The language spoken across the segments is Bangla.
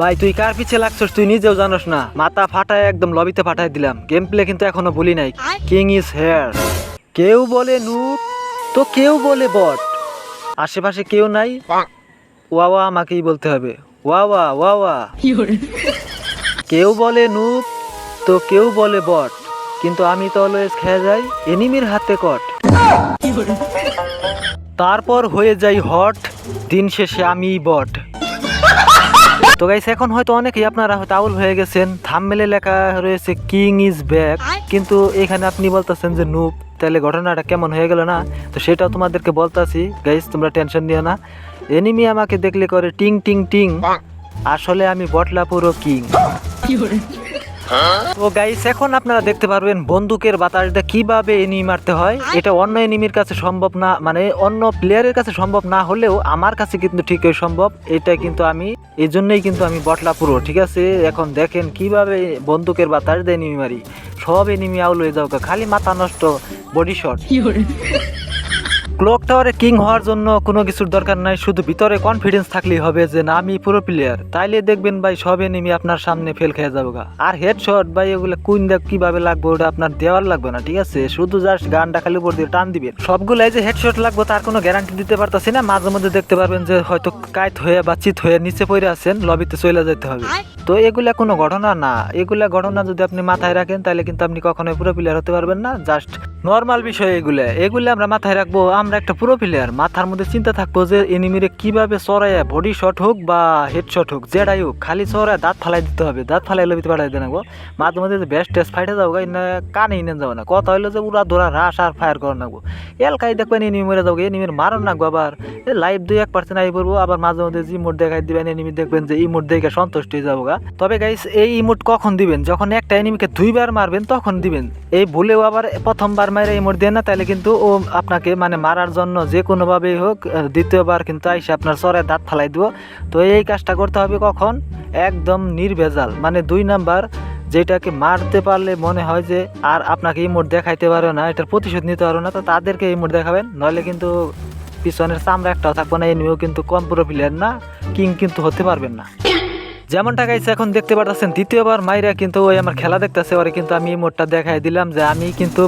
ভাই তুই কার পিছে লাগছস? তুই নিজেও জানোস না। মাথা ফাটায় একদম লবিতে ফাটায় দিলাম। গেম প্লে কিন্তু এখনও বলি নাই। কিং ইজ হেয়ার কেউ বলে নুপ তো কেউ বলে বট আশেপাশে কেউ নাই। ওয়া ওয়া আমাকেই বলতে হবে। ওয়া ওয়া ওয়া ওয়া। কেউ বলে নুপ তো কেউ বলে বট কিন্তু আমি তো অলওয়েজ খেয়ে যাই এনিমির হাতে কট তারপর হয়ে যাই হট দিন শেষে আমিই বট তো গাইস এখন হয়তো অনেকেই আপনারা হয়তো আউল হয়ে গেছেন। থামমেলে লেখা রয়েছে কিং ইজ ব্যাক কিন্তু এখানে আপনি বলতেছেন যে নুপ তাহলে ঘটনাটা কেমন হয়ে গেল না? তো সেটাও তোমাদেরকে বলতাছি। গাইস তোমরা টেনশন নিও না। এনিমি আমাকে দেখলে করে টিং টিং টিং। আসলে আমি বটলা পুরো কিং তো গাইস এখন আপনারা দেখতে পারবেন বন্দুকের বাতাসটা কীভাবে এনিমি মারতে হয়। এটা অন্য এনিমির কাছে সম্ভব না মানে অন্য প্লেয়ারের কাছে সম্ভব না হলেও আমার কাছে কিন্তু ঠিকই সম্ভব। এটা কিন্তু আমি এই জন্যই কিন্তু আমি বটলা পুরো, ঠিক আছে? এখন দেখেন কীভাবে বন্দুকের বাতাস দিয়ে এনিমি মারি। সব এনিমি আউল হয়ে যাও খালি মাথা নষ্ট বডি শট ক্লক টাওয়ারে কিং হওয়ার জন্য কোনো কিছুর দরকার নাই শুধু ভিতরে কনফিডেন্স থাকলেই হবে যে না আমি পুরো প্লেয়ার তাইলে দেখবেন ভাই সব এনিমি আপনার সামনে ফেল খেয়ে যাব গা। আর হেডশট ভাই এগুলো কুইন দেখ কীভাবে লাগবে ওটা আপনার দেওয়ার লাগবে না ঠিক আছে? শুধু জাস্ট গানটা খালি উপর দিয়ে টান দিবেন। সবগুলাই যে হেডশট লাগবে তার কোনো গ্যারান্টি দিতে পারতাছি না। মাঝে মধ্যে দেখতে পারবেন যে হয়তো কাইত হয়ে বা চিত হয়ে নিচে পড়ে আছেন লবিতে চলে যেতে হবে। তো এগুলা কোনো ঘটনা না। এগুলা ঘটনা যদি আপনি মাথায় রাখেন তাহলে কিন্তু আপনি কখনোই পুরো প্লেয়ার হতে পারবেন না। জাস্ট নর্মাল বিষয় এগুলো। এগুলো আমরা মাথায় রাখব, আমরা একটা পুরো প্লেয়ার মাথার মধ্যে চিন্তা থাকব যে এনিমিরে কীভাবে চড়াইয়া বডি শট হোক বা হেড শট হোক যেটাই হোক, খালি চড়ায় দাঁত ফালাই দিতে হবে, দাঁত ফালাই লবিতে পাঠাই দেন মাঝে মধ্যে বেস্ট টেস্ট ফাইটে যাব কানে ইনে যাব না। কথা হইল যে উড়া ধরা রাস আর ফায়ার করা নাগবো এলকাই দেখবেন এনিমি মরে যাব এনিমির মারণ নাগবো আবার। লাইভ দুই এক পার্সেন্ট আই পড়ব, আবার মাঝে মধ্যে যে ইমোট দেখাই দিবেন এনিমি দেখবেন যে ইমোট দেখে সন্তুষ্ট হয়ে যাব তবে গাইস এই ইমোট কখন দিবেন? যখন একটা এনিমিকে দুইবার মারবেন, তখন দিবেন। এই ভুলেও আবার প্রথমবার মারে ইমোট দেন না তাহলে কিন্তু ও আপনাকে মানে মারার জন্য যে কোনোভাবেই হোক দ্বিতীয়বার কিন্তু আইসে আপনার চরে দাঁত ফালাই দিব। তো এই কাজটা করতে হবে কখন? একদম নির্ভেজাল। মানে দুই নাম্বার, যেটাকে মারতে পারলে মনে হয় যে আর আপনাকে ইমোট দেখাইতে পারবে না, এটার প্রতিশোধ নিতে পারবে না, তো তাদেরকে ইমোট দেখাবেন। নইলে কিন্তু পিছনের চামড়া একটাও থাকবে না এনিমিও কিন্তু কম পুরো প্লেয়ার না, কিং কিন্তু হতে পারবেন না। যেমনটা গাইছে, এখন দেখতে পারতেছেন, দ্বিতীয়বার মাইরা কিন্তু ওই আমার খেলা দেখতেছে, ওরে কিন্তু আমি মোটটা দেখাই দিলাম যে আমি কিন্তু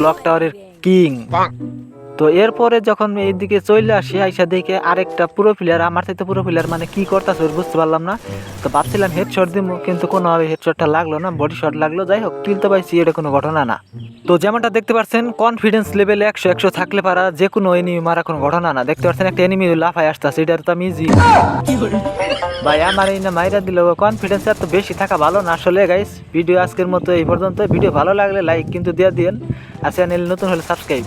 ক্লক টাওয়ারের কিং। তো এরপরে যখন এইদিকে চলে আসি, আইসা দেখে আরেকটা পুরো প্লেয়ার আমার সাথে পুরো প্লেয়ার মানে কি করতেছে বুঝতে পারলাম না। তো ভাবছিলাম হেডশট দিব কিন্তু কোনোভাবে হেডশটটা লাগল না বডি শট লাগল। যাই হোক কিনতে পাইছি এটা কোনো ঘটনা না। তো যেমনটা দেখতে পাচ্ছেন কনফিডেন্স লেভেল একশো একশো থাকলে পারা যে কোনো এনিমি মারা কোনো ঘটনা না। দেখতে পাচ্ছেন একটা এনিমি লাফায় আসতেছে, এটা তো আমি ইজি ভাই, আমার এই না মাইরা দিল কনফিডেন্স এত বেশি থাকা ভালো না আসলে গাইস ভিডিও আজকের মতো এই পর্যন্ত ভিডিও ভালো লাগলে লাইক কিন্তু দিয়ে দিন আর চ্যানেল নতুন হলে সাবস্ক্রাইব